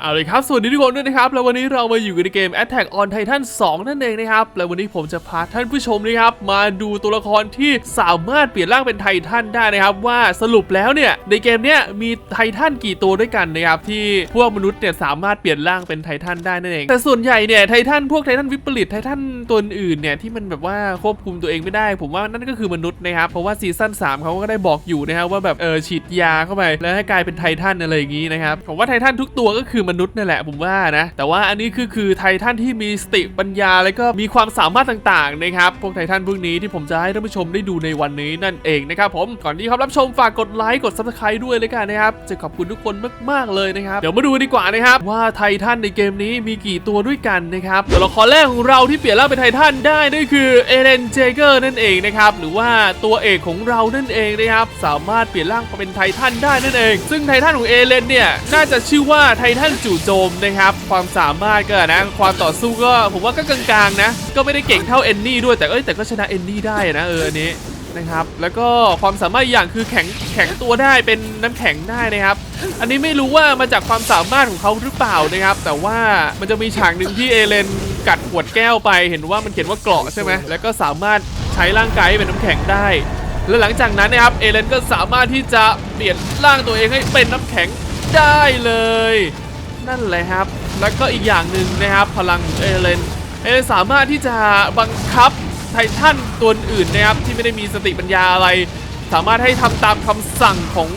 เอาเลยครับสวัสดีทุกคนด้วยนะครับ แล้ววันนี้เรามาอยู่กันในเกม Attack on Titan 2 นั่นเองนะครับ แล้ววันนี้ผมจะพาท่านผู้ชมนะครับ มาดูตัวละครที่สามารถเปลี่ยนร่างเป็นไททันได้นะครับ ว่าสรุปแล้วเนี่ยในเกมเนี้ยมีไททันกี่ตัวด้วยกันนะครับที่พวกมนุษย์เนี่ยสามารถเปลี่ยนร่างเป็นไททันได้นั่นเองแต่ส่วนใหญ่เนี่ยไททันพวกไททันวิปริตไททันตัวอื่นเนี่ยที่มันแบบว่าควบคุมตัวเองไม่ได้ ผมว่านั่นก็คือมนุษย์นะครับเพราะว่าซีซั่น3เขาก็ได้บอกอยู่นะครับว่าแบบเออฉีดยาเข้าไปแล้วให้กลายเป็นไททันอะไรอย่างนี้นะครับผมว่าไททันทุกตัวก็คือมนุษย์นั่นแหละผมว่านะ แต่ว่าอันนี้คือคือไททันที่มีสติปัญญาแล้วก็มีความสามารถต่างๆนะครับพวกไททันพวกนี้ที่ผมจะให้ท่านผู้ชมได้ดูในวันนี้นั่นเองนะครับผมก่อนที่ครับรับชมฝากกดไลค์กด subscribe ด้วยเลยกันนะครับจะขอบคุณทุกคนมากๆเลยนะครับเดี๋ยวมาดูดีกว่านะครับว่าไททันในเกมนี้มีกี่ตัวด้วยกันนะครับตัวละครแรกของเราที่เปลี่ยนร่างเป็นไททันได้นั่นคือเอเลนเจเกอร์นั่นเองนะครับหรือว่าตัวเอกของเรานั่นเองนะครับสามารถเปลี่ยนร่างมาเป็นไททันได้นั่นเอง ซึ่งไททันของเอเลนเนี่ยน่าจะชื่อว่าไททันจู่โจมนะครับความสามารถก็นะความต่อสู้ก็ผมว่าก็กลางๆนะ ก็ไม่ได้เก่งเท่าเอนนี่ด้วยแต่เอ้ยแต่ก็ชนะเอนนี่ได้นะเอออันนี้นะครับแล้วก็ความสามารถอีกอย่างคือแข็งแข็งตัวได้เป็นน้ำแข็งได้นะครับ อันนี้ไม่รู้ว่ามาจากความสามารถของเขาหรือเปล่านะครับ แต่ว่ามันจะมีฉากหนึ่งที่เอเลนกัดขวดแก้วไปเห็นว่ามันเขียนว่าเกราะใช่ไหมแล้วก็สามารถใช้ร่างกายให้เป็นน้ำแข็งได้ และหลังจากนั้นนะครับเอเลนก็สามารถที่จะเปลี่ยนร่างตัวเองให้เป็นน้ำแข็งได้เลย นั่นแหละครับ แล้วก็อีกอย่างหนึ่งนะครับ พลังเอเลนเอเลนสามารถที่จะบังคับไททันตัวอื่นนะครับที่ไม่ได้มีสติปัญญาอะไร สามารถให้ทำตามคำสั่งของ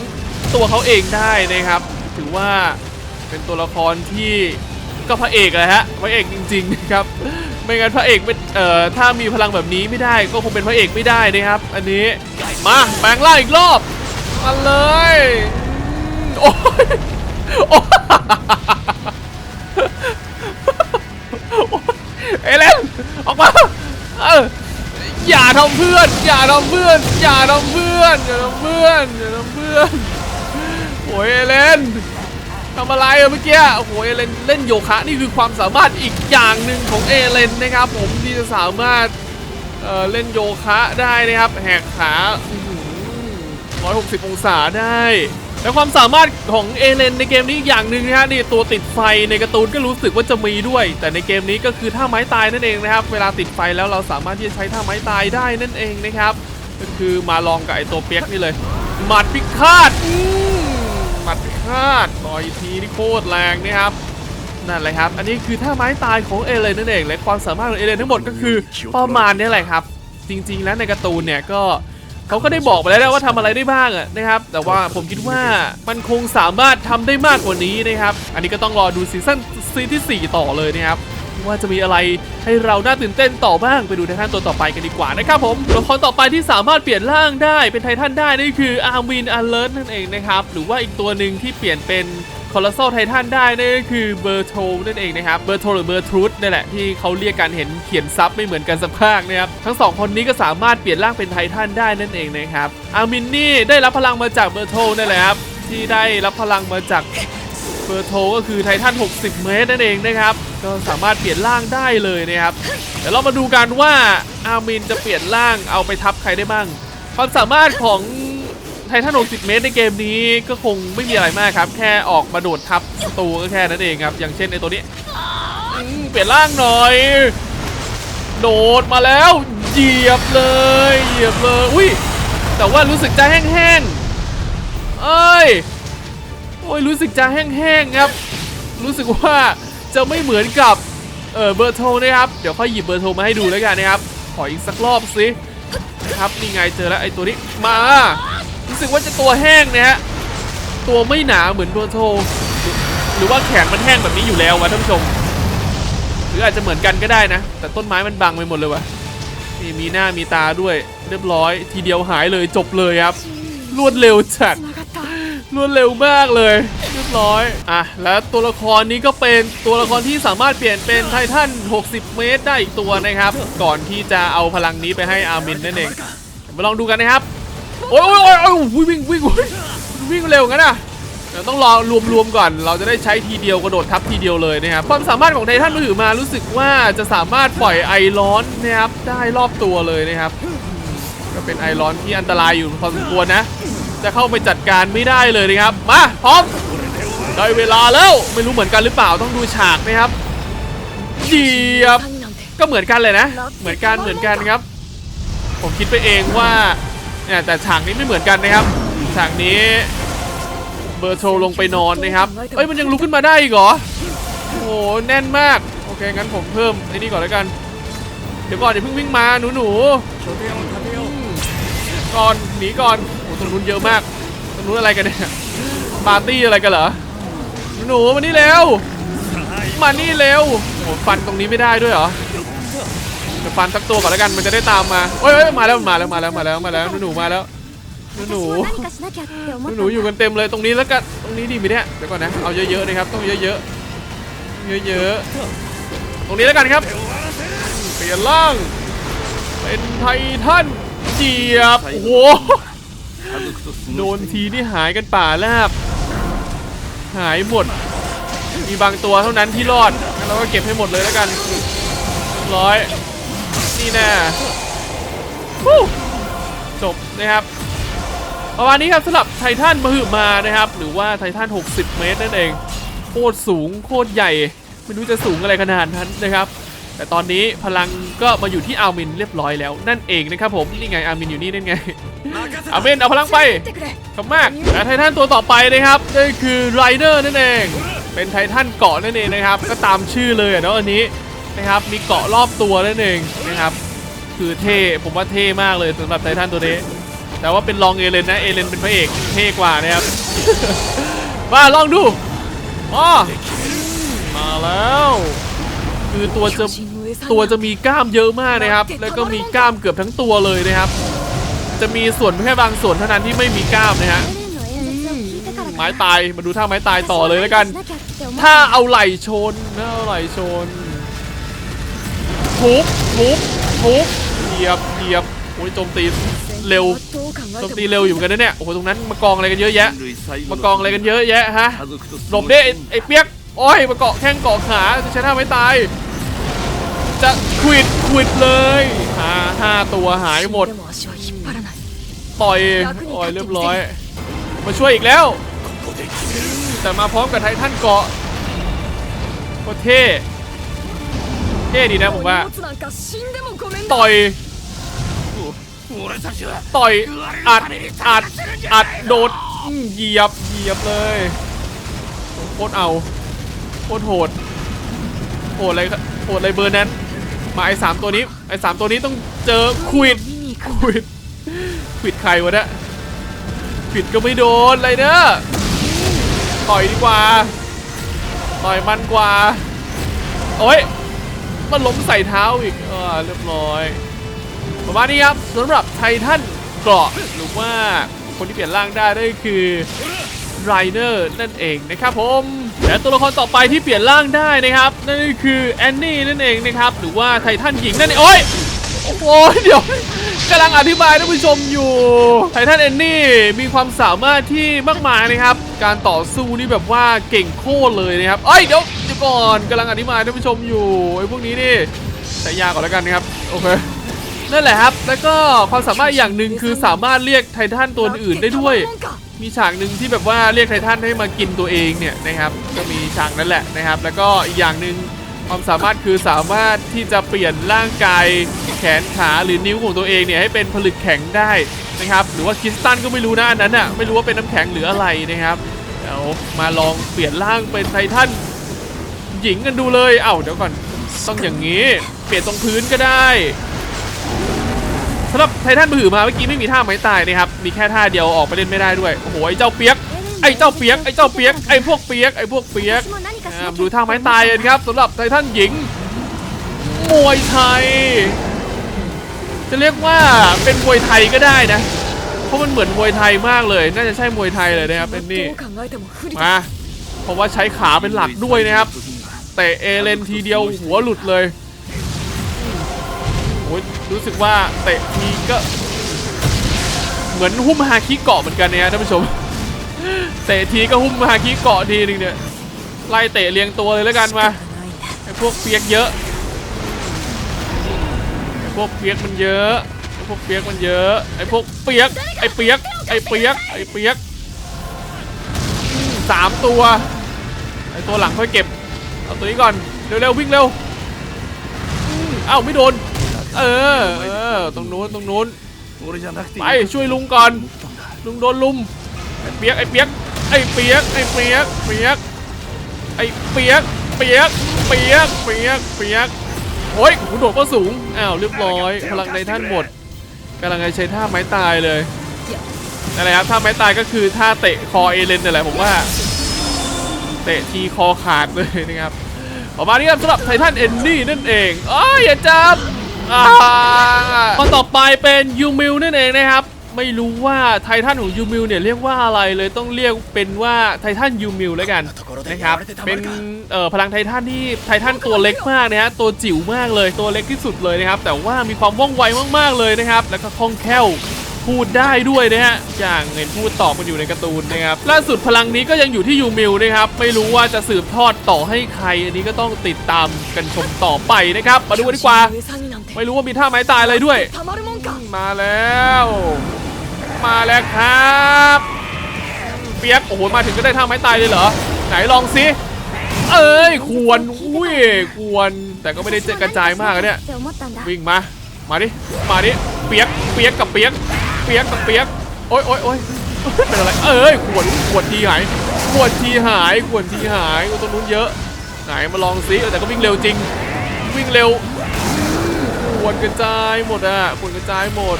ตัวเขาเองได้นะครับ ถือว่าเป็นตัวละครที่ก็พระเอกเลยฮะพระเอกจริงๆนะครับไม่งั้นพระเอกไม่เอ่อถ้ามีพลังแบบนี้ไม่ได้ก็คงเป็นพระเอกไม่ได้นะครับ อันนี้มาแปลงร่างอีกรอบมาเลยโอ้ยโอ้ย เอเลนออกมาเอออย่าทำเพื่อน อย่าทำเพื่อน อย่าทำเพื่อน อย่าทำเพื่อน อย่าทำเพื่อนโอ้ยเอเลนทำอะไรอะเมื่อกี้โอ้โหเอเลนเล่นโยคะนี่คือความสามารถอีกอย่างหนึ่งของเอเลนนะครับ ผมที่จะสามารถเอ่อเล่นโยคะได้นะครับ แหกขา160 องศาได้ และความสามารถของเอเลนในเกมนี้อย่างหนึ่งนะฮะนี่ตัวติดไฟในการ์ตูนก็รู้สึกว่าจะมีด้วย แต่ในเกมนี้ก็คือท่าไม้ตายนั่นเองนะครับเวลาติดไฟแล้วเราสามารถที่จะใช้ท่าไม้ตายได้นั่นเองนะครับก็คือมาลองกับไอตัวเปียกนี่เลยหมัดพิฆาตหมัดพิฆาตต่อยทีนี่โคตรแรงนะครับนั่นแหละครับ อันนี้คือท่าไม้ตายของเอเลนนั่นเองและความสามารถของเอเลนทั้งหมดก็คือประมาณนี้แหละครับ จริงๆแล้วในการ์ตูนเนี่ยก็ เขาก็ได้บอกไปแล้วนะว่าทำอะไรได้บ้างนะครับ แต่ว่าผมคิดว่ามันคงสามารถทำได้มากกว่านี้นะครับ อันนี้ก็ต้องรอดูซีซั่นซีที่ 4 ต่อเลยนะครับว่าจะมีอะไรให้เราน่าตื่นเต้นต่อบ้างไปดูไททันตัวต่อไปกันดีกว่านะครับผมตัวละครต่อไปที่สามารถเปลี่ยนร่างได้เป็นไททันได้นี่คืออาร์วินอเลิร์นั่นเองนะครับหรือว่าอีกตัวหนึ่งที่เปลี่ยนเป็น คอร์ s ซไททันได้นั่นก็คือเบอร์โทนั่นเองนะครับเบอร์โทหรือเบอร์ทรูธนี่แหละที่เขาเรียกกันเห็นเขียนซับไม่เหมือนกันสักภาคนะครับทั้งสองคนนี้ก็สามารถเปลี่ยนร่างเป็นไททันได้นั่นเองนะครับอาร์มินนี่ได้รับพลังมาจากเบอร์โทนั่นแหละครับที่ได้รับพลังมาจากเบอร์โทก็คือไททัน 60 เมตรนั่นเองนะครับ ก็สามารถเปลี่ยนร่างได้เลยนะครับ เดี๋ยวเรามาดูกันว่าอาร์มินจะเปลี่ยนร่างเอาไปทับใครได้บ้าง ความสามารถของ ททัน60 เมตรในเกมนี้ก็คงไม่มีอะไรมากครับ แค่ออกมาโดดทับศัตรูก็แค่นั้นเองครับ อย่างเช่นไอตัวนี้เปลี่ยนร่างหน่อย โดดมาแล้ว เหยียบเลย เหยียบเลย อุ้ย แต่ว่ารู้สึกจะแห้งๆ เอ้ย โอ้ย รู้สึกจะแห้งๆ ครับ รู้สึกว่าจะไม่เหมือนกับ เออเบอร์โทรนะครับ เดี๋ยวค่อยหยิบเบอร์โทรมาให้ดูแล้วกันนะครับ ขออีกสักรอบสิครับ นี่ไงเจอแล้วไอ้ตัวนี้ มา รู้สึกว่าจะตัวแห้งนะฮะตัวไม่หนาเหมือนเบอร์โทรหรือหรือว่าแขนมันแห้งแบบนี้อยู่แล้ววะท่านผู้ชม หรืออาจจะเหมือนกันก็ได้นะ แต่ต้นไม้มันบังไปหมดเลยวะนี่มีหน้ามีตาด้วยเรียบร้อย ทีเดียวหายเลยจบเลยครับ รวดเร็วจัดรวดเร็วมากเลย เรียบร้อยอะแล้วตัวละครนี้ก็เป็นตัวละครที่สามารถเปลี่ยนเป็นไททัน 60 เมตรได้อีกตัวนะครับ ก่อนที่จะเอาพลังนี้ไปให้อาร์มินนั่นเองมาลองดูกันนะครับ โอ้ยโอ้ยโอ้ยโอ้ยวิ่งวิ่งวิ่งเร็วงั้นอะเดี๋ยวต้องรอรวมๆก่อน เราจะได้ใช้ทีเดียวกระโดดทับทีเดียวเลยนะครับความสามารถของไททันมือถือมารู้สึกว่าจะสามารถปล่อยไอร้อนนะครับได้รอบตัวเลยนะครับ ก็เป็นไอร้อนที่อันตรายอยู่พอสมควรนะ จะเข้าไปจัดการไม่ได้เลยนะครับมาพร้อมได้เวลาแล้วไม่รู้เหมือนกันหรือเปล่าต้องดูฉากนะครับเดียบก็เหมือนกันเลยนะ เหมือนกันเหมือนกันครับ ผมคิดไปเองว่า เนี่ยแต่ฉากนี้ไม่เหมือนกันนะครับฉากนี้เบอร์โทรลงไปนอนนะครับเอ้ยมันยังลุกขึ้นมาได้อีกเหรอโอ้โหแน่นมากโอเคงั้นผมเพิ่มไอ้นี่ก่อนแล้วกัน เดี๋ยวก่อนเดี๋ยวเพิ่งวิ่งมาหนูหนูก่อนหนีก่อนโอ้ตรงนู้นเยอะมากตรงนู้นอะไรกันเนี่ยปาร์ตี้อะไรกันเหรอหนูหนูมานี่เร็วมานี่เร็วโอ้ฟันตรงนี้ไม่ได้ด้วยเหรอ จะฟันสักตัวก่อนแล้วกันมันจะได้ตามมาโอ้ยมาแล้วมาแล้วมาแล้วมาแล้วมาแล้วหนูมาแล้วหนูหนูอยู่กันเต็มเลยตรงนี้แล้วกันตรงนี้ดีไหมเนี่ยเดี๋ยวก่อนนะเอาเยอะๆนะครับต้องเยอะๆเยอะๆตรงนี้แล้วกันครับเปลี่ยนล่างเป็นไททันเจียบโอ้โหโดนทีนี่หายกันป่าแลบหายหมดมีบางตัวเท่านั้นที่รอดงั้นเราก็เก็บให้หมดเลยแล้วกันร้อยี่แน่จบนะครับประมาณนี้ครับสำหรับไททันมหึมานะครับ หรือว่าไททัน 60 เมตรนั่นเองโคตรสูงโคตรใหญ่ ไม่รู้จะสูงอะไรขนาดนั้นนะครับ แต่ตอนนี้พลังก็มาอยู่ที่อาร์มินเรียบร้อยแล้วนั่นเองนะครับผมนี่ไงอาร์มินอยู่นี่นั่นไงอาร์มินเอาพลังไปขอบมากแต่ไททันตัวต่อไปนะครับนั่นคือไรเดอร์นั่นเอง เป็นไททันเกาะนั่นเองนะครับ ก็ตามชื่อเลยเนาะอันนี้ นะครับ มีเกาะรอบตัวนั่นเองนะครับ คือเท่ผมว่าเท่มากเลยสำหรับไททันตัวนี้ แต่ว่าเป็นลองเอเลนนะเอเลนเป็นพระเอกเท่กว่านะครับมาลองดูอ๋อมาแล้วคือตัวจะตัวจะมีกล้ามเยอะมากนะครับ แล้วก็มีกล้ามเกือบทั้งตัวเลยนะครับ จะมีส่วนแค่บางส่วนเท่านั้นที่ไม่มีกล้ามนะฮะไม้ตายมาดูท่าไม้ตายต่อเลยแล้วกัน ถ้าเอาไหล่ชนถ้าเอาไหล่ชน มูฟมุบมุบเหยียบเหยียบโอ้ยโจมตีเร็วโจมตีเร็วอยู่เหมือนกันนะเนี่ยโอ้ยตรงนั้นมากองอะไรกันเยอะแยะมากองอะไรกันเยอะแยะฮะหลบได้ไอ้เปียกอ้อยมาเกาะแข้งเกาะขาจะใช้ท่าไม่ตาย จะควิดควิดเลยหาห้าตัวหายหมดต่อยต่อยเรียบร้อย มาช่วยอีกแล้ว แต่มาพร้อมกับไททันเกาะโคเท เท่ดีนะผมว่า ต่อย ต่อยอัดอัดอัดโดดเหยียบเหยียบเลยโคตรเอาโคตรโหดโหดอะไรโหดอะไรเบอร์นั้น มาไอ้สามตัวนี้ไอ้สามตัวนี้ต้องเจอควิดควิดควิดใครวะเนี่ยควิดก็ไม่โดนเลยเนอะต่อยดีกว่า ต่อยมันกว่า โอ้ย มันล้มใส่เท้าอีกเออเรียบร้อย ประมาณนี้ครับสำหรับไททันเกราะหรือว่าคนที่เปลี่ยนร่างได้นั่นก็คือไรเนอร์นั่นเองนะครับผมและตัวละครต่อไปที่เปลี่ยนร่างได้นะครับ นั่นก็คือแอนนี่นั่นเองนะครับ หรือว่าไททันหญิงนั่นเองโอ้ยโอ้โหเดี๋ยวกำลังอธิบายท่านผู้ชมอยู่ ไททันแอนนี่มีความสามารถที่มากมายนะครับ การต่อสู้นี่แบบว่าเก่งโคตรเลยนะครับเอ้ยเดี๋ยว ก่อนกำลังอธิบายท่านผู้ชมอยู่ไอ้พวกนี้นี่ใส่ยาก่อนแล้วกันนะครับโอเคนั่นแหละครับ แล้วก็ความสามารถอย่างหนึ่งคือสามารถเรียกไททันตัวอื่นได้ด้วย มีฉากหนึ่งที่แบบว่าเรียกไททันให้มากินตัวเองเนี่ยนะครับ ก็มีฉากนั้นแหละนะครับ แล้วก็อีกอย่างหนึ่งความสามารถคือสามารถที่จะเปลี่ยนร่างกายแขนขาหรือนิ้วของตัวเองเนี่ยให้เป็นผลึกแข็งได้นะครับ หรือว่าคิสตันก็ไม่รู้นะอันนั้นอะไม่รู้ว่าเป็นน้ำแข็งหรืออะไรนะครับเดี๋ยวมาลองเปลี่ยนร่างเป็นไททัน หญิงกันดูเลย เอ้าเดี๋ยวก่อนต้องอย่างนี้ เปลี่ยนตรงพื้นก็ได้สำหรับไททันมือถือมาเมื่อกี้ไม่มีท่าไม้ตายนะครับ มีแค่ท่าเดียวออกไปเล่นไม่ได้ด้วยโอ้โหไอ้เจ้าเปียกไอ้เจ้าเปียกไอ้เจ้าเปียกไอ้พวกเปียกไอ้พวกเปียกดูท่าไม้ตายกันครับสำหรับไททันหญิงมวยไทย จะเรียกว่าเป็นมวยไทยก็ได้นะ เพราะมันเหมือนมวยไทยมากเลย น่าจะใช่มวยไทยเลยนะครับเป็นนี่มาเพราะว่าใช้ขาเป็นหลักด้วยนะครับ เตะเอเลนทีเดียวหัวหลุดเลยโอ้ยรู้สึกว่าเตะทีก็เหมือนหุ้มฮาคิเกาะเหมือนกันเนี่ยท่านผู้ชมเตะทีก็หุ้มฮาคิเกาะทีนึงเนี่ยไล่เตะเรียงตัวเลยแล้วกันมาไอ้พวกเปียกเยอะไอ้พวกเปียกมันเยอะไอ้พวกเปียกมันเยอะไอ้พวกเปียกไอ้เปียกไอ้เปียกไอ้เปียกสามตัวไอตัวหลังค่อยเก็บ เอาตัวนี้ก่อน เร็วๆวิ่งเร็วอ้าวไม่โดน เออเออตรงนู้นตรงนู้นไปช่วยลุงก่อน ลุงโดนลุมไอ้เปียกไอ้เปียกไอ้เปียกไอ้เปียกเปียกไอ้เปียกเปียกเปียกเปียกเปียกโอ้ยหูโดดก็สูงอ้าวเรียบร้อยพลังในท่านหมดกำลังใช้ท่าไม้ตายเลยอะไรครับท่าไม้ตายก็คือท่าเตะคอเอเลนนี่แหละผมว่า เตะทีคอขาดเลยนะครับออกมานี่ครับสำหรับไททันเอนนี่นั่นเองอ้ออย่าจับอ่าตอนต่อไปเป็นยูมิลนั่นเองนะครับไม่รู้ว่าไททันของยูมิลเนี่ยเรียกว่าอะไรเลยต้องเรียกเป็นว่าไททันยูมิลแล้วกันนะครับเป็นพลังไททันที่ไททันตัวเล็กมากนะฮะตัวจิ๋วมากเลยตัวเล็กที่สุดเลยนะครับแต่ว่ามีความว่องไวมากๆเลยนะครับแล้วก็คล่องแคล่ว พูดได้ด้วยนะฮะอย่างเห็นพูดตอบกันอยู่ในการ์ตูนนะครับล่าสุดพลังนี้ก็ยังอยู่ที่ยูมิลนะครับไม่รู้ว่าจะสืบทอดต่อให้ใคร อันนี้ก็ต้องติดตามกันชมต่อไปนะครับ มาดูกันดีกว่า ไม่รู้ว่ามีท่าไม้ตายอะไรด้วย มาแล้ว มาแล้วครับเปียกโอ้โหมาถึงก็ได้ท่าไม้ตายเลยเหรอ ไหนลองซิเอ้ยควรอุ้ยควรแต่ก็ไม่ได้เจอกระจายมากเนี่ยวิ่งมา มาดิมาดิเปียกเปียกกับเปียก เปียกต้งเปียกโอ้ยโอ้ยโอ้ยเป็นอะไร เอ้ยขวดขวดทีหายขวดทีหายขวดทีหายตรงนู้นเยอะ ไหนมาลองซิแต่ก็วิ่งเร็วจริง วิ่งเร็วขวดกระจายหมดอะขวดกระจายหมด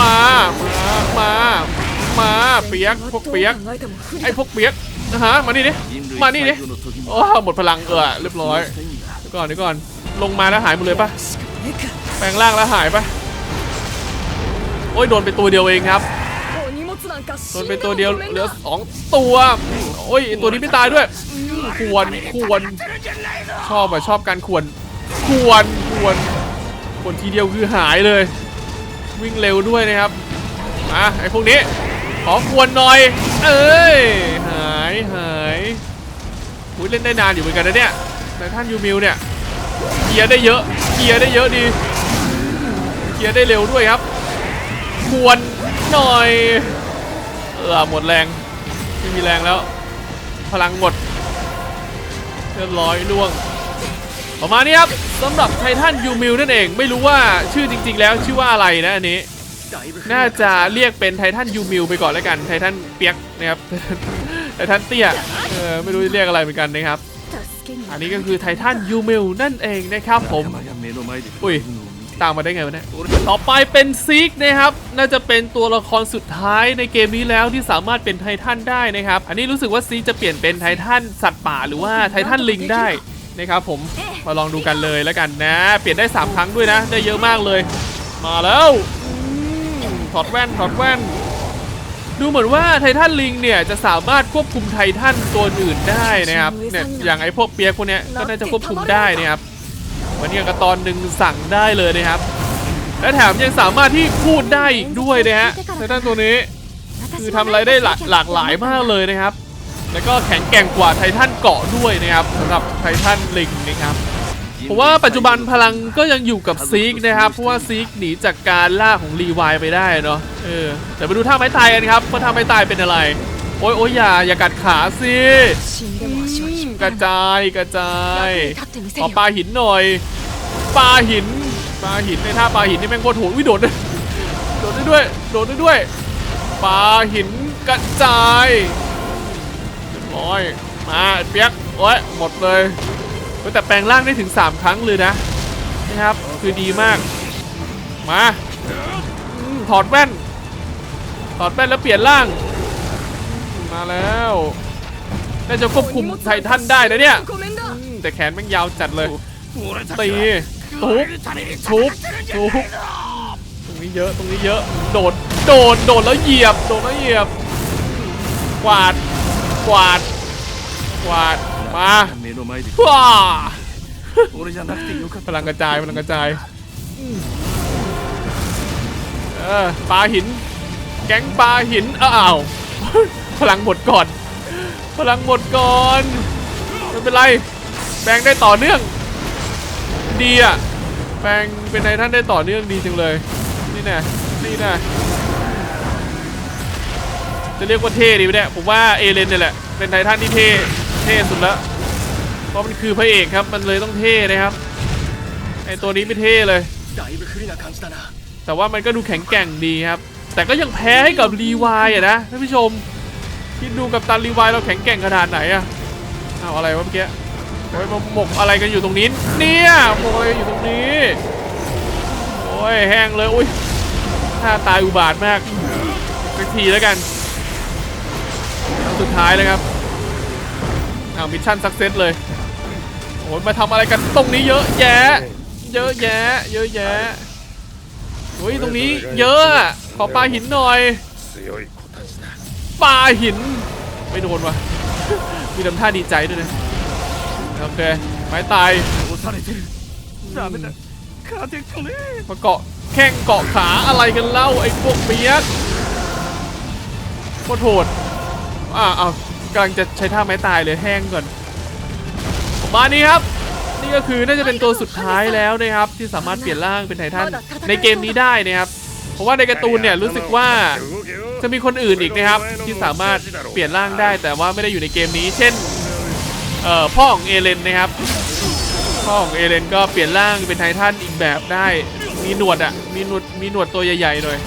มามามามาเปียกพวกเปียกไอ้พวกเปียกนะฮะมานี่ดิมานี่ดิโอ้หมดพลังเออเรียบร้อยก่อนเดี๋ยวก่อนลงมาแล้วหายหมดเลยปะแปลงร่างแล้วหายปะ โอ้ยโดนไปตัวเดียวเองครับโดนไปตัวเดียวเหลือสองตัวโอ้ยตัวนี้ไม่ตายด้วยควรควรชอบอะชอบการควรควรควรควรทีเดียวคือหายเลย วิ่งเร็วด้วยนะครับอะไอพวกนี้ขอควรหน่อย เอ้ยหายหายอุ้ยเล่นได้นานอยู่เหมือนกันนะเนี่ยแต่ท่านยูมิวเนี่ยเกียร์ได้เยอะเกียร์ได้เยอะดีเกียร์ได้เร็วด้วยครับ ควรหน่อย เออหมดแรง ไม่มีแรงแล้ว พลังหมด เรียบร้อยล่วง ประมาณนี้ครับสำหรับไททันยูมิลนั่นเอง ไม่รู้ว่าชื่อจริง ๆ แล้วชื่อว่าอะไรนะอันนี้ น่าจะเรียกเป็นไททันยูมิลไปก่อนแล้วกัน ไททันเปียกนะครับ ไททันเตี้ย เออไม่รู้จะเรียกอะไรเหมือนกันนะครับ อันนี้ก็คือไททันยูมิลนั่นเองนะครับผม อุ้ย ตามมาได้ไงวะเนี่ยต่อไปเป็นซิกนะครับ น่าจะเป็นตัวละครสุดท้ายในเกมนี้แล้วที่สามารถเป็นไททันได้นะครับ อันนี้รู้สึกว่าซิกจะเปลี่ยนเป็นไททันสัตว์ป่าหรือว่าไททันลิงได้นะครับผมมาลองดูกันเลยแล้วกันนะ เปลี่ยนได้ 3 ครั้งด้วยนะ ได้เยอะมากเลย มาแล้วถอดแว่นถอดแว่น ดูเหมือนว่าไททันลิงเนี่ยจะสามารถควบคุมไททันตัวอื่นได้นะครับเนี่ยอย่างไอ้พวกเปียกพวกเนี้ยก็น่าจะควบคุมได้นะครับ มือนกระตอนหนึ่งสั่งได้เลยนะครับ และแถมยังสามารถที่พูดได้อีกด้วยนะฮะไททันตัวนี้ คือทำอะไรได้หลากหลายมากเลยนะครับ แล้วก็แข็งแกร่งกว่าไททันเกาะด้วยนะครับสำหรับไททันลิงนะครับเพราะว่าปัจจุบันพลังก็ยังอยู่กับซีกนะครับ เพราะว่าซีกหนีจากการล่าของรีวายไปได้เนาะเออเดี๋ยวไปดูท่าไม้ตายกันครับว่าท่าไม้ตายเป็นอะไร โอ้ยโอ้ยอย่าอย่ากัดขาสิ กระจายกระจายขอปลาหินหน่อยปลาหินปลาหินในท่าปลาหินนี่แม่งโคตรโหดวิโดดด้ยโดดได้ด้วยโดดได้ด้วยปลาหินกระจายเรียบร้อยมาเปียกโอ้ยหมดเลยแต่แปลงร่างได้ถึง 3 ครั้งเลยนะนะครับคือดีมาก มาถอดแว่น ถอดแว่นแล้วเปลี่ยนร่าง มาแล้ว น่าจะควบคุมไททันได้นะเนี่ย ごめんだ อืมแต่แขนแม่งยาวจัดเลย 俺たち ตี は ทุบ ために ทุบทุบตรงนี้เยอะตรงนี้เยอะ โดดโดดโดดแล้วเหยียบโดดแล้วเหยียบ กวาดกวาดกวาดมา 目の前で ว้า 俺じゃなくてよかっ พลังกระจายพลังกระจายอืมเออปลาหิน แก๊งปลาหินอ้าว พลังหมดก่อน พลังหมดก่อนไม่เป็นไรแบ่งได้ต่อเนื่อง ดีอะแบ่งเป็นในท่านได้ต่อเนื่องดีจังเลย นี่แน่นี่แน่จะเรียกว่าเท่ดีไหมเนี่ยผมว่าเอเลนเนี่ยแหละเป็นไททันที่เท่เท่สุดแล้วเพราะมันคือพระเอกครับมันเลยต้องเท่นะครับไอตัวนี้ไม่เท่เลย แต่ว่ามันก็ดูแข็งแกร่งดีครับ แต่ก็ยังแพ้ให้กับรีวายอะนะท่านผู้ชม คิดดูกับตันรีวายเราแข็งแกร่งขนาดไหนอะเอาอะไรวะเมื่อกี้โอ้ยมาหมกอะไรกันอยู่ตรงนี้เนี่ยหมกอะไรอยู่ตรงนี้ โอ้ยแห้งเลยอุ้ยท่าตายอุบาทมากไปทีแล้วกันครั้งสุดท้ายเลยครับเอามิชชั่นสักเซตเลยโอ้ยมาทำอะไรกันตรงนี้เยอะแยะ เยอะแยะ เยอะแยะโอ้ยตรงนี้เยอะขอปลาหินหน่อย ปาหิน ไม่โดนวะมีทำท่าดีใจด้วยนะโอเคไม้ตายมาเกาะแข้งเกาะขาอะไรกันเล่าไอ้พวกเมียกโคตรโหดอ่าเอากำลังจะใช้ท่าไม้ตายเลยแห้งก่อนมานี้ครับ นี่ก็คือน่าจะเป็นตัวสุดท้ายแล้วนะครับ ที่สามารถเปลี่ยนร่างเป็นไททันในเกมนี้ได้นะครับ เพราะว่าในการ์ตูนเนี่ยรู้สึกว่าจะมีคนอื่นอีกนะครับ ที่สามารถเปลี่ยนร่างได้ แต่ว่าไม่ได้อยู่ในเกมนี้ เช่นเอ่อพ่อของเอเลนนะครับพ่อของเอเลนก็เปลี่ยนร่างเป็นไททันอีกแบบได้มีหนวดอะมีหนวดมีหนวดตัวใหญ่ๆหน่อย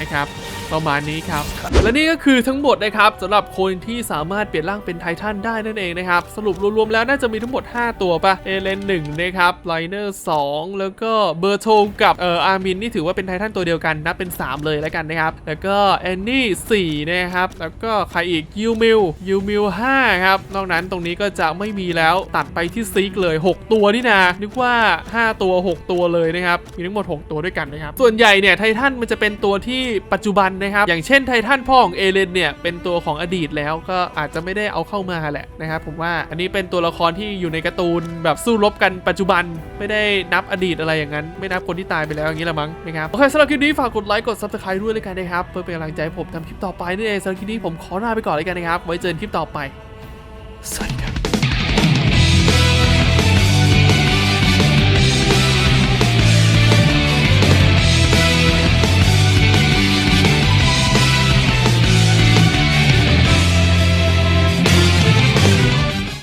นะครับ ประมาณนี้ครับ และนี่ก็คือทั้งหมดนะครับสำหรับคนที่สามารถเปลี่ยนร่างเป็นไททันได้นั่นเองนะครับ สรุปรวมๆแล้วน่าจะมีทั้งหมด 5 ตัวปะเอเลน1นะครับไลเนอร์2แล้วก็เบอร์โทกับเอ่ออาร์มินนี่ถือว่าเป็นไททันตัวเดียวกันนับเป็น 3 เลยแล้วกันนะครับ แล้วก็แอนนี่4นะครับแล้วก็ใครอีกยูมิลยูมิล5ครับนอกนั้นตรงนี้ก็จะไม่มีแล้วตัดไปที่ซิกเลย 6 ตัวนี่นะนึกว่า 5 ตัว 6 ตัวเลยนะครับมีทั้งหมด 6 ตัวด้วยกันนะครับส่วนใหญ่เนี่ยไททันมันจะเป็นตัวที่ปัจจุบันนะครับ อย่างเช่นไททันพ่อของเอเลนเนี่ยเป็นตัวของอดีตแล้วก็อาจจะไม่ได้เอาเข้ามาแหละนะครับผมว่าอันนี้เป็นตัวละครที่อยู่ในการ์ตูนแบบสู้รบกันปัจจุบันไม่ได้นับอดีตอะไรอย่างนั้น ไม่นับคนที่ตายไปแล้วอย่างนี้ละมั้งนะครับโอเคสำหรับคลิปนี้ฝากกดไลค์กด subscribe ด้วยเลยกันนะครับเพื่อเป็นกำลังใจให้ผมทำคลิปต่อไปนั่นเองสำหรับคลิปนี้ผมขอลาไปก่อนเลยกันนะครับไว้เจอกันคลิปต่อไปสวัสดีครับ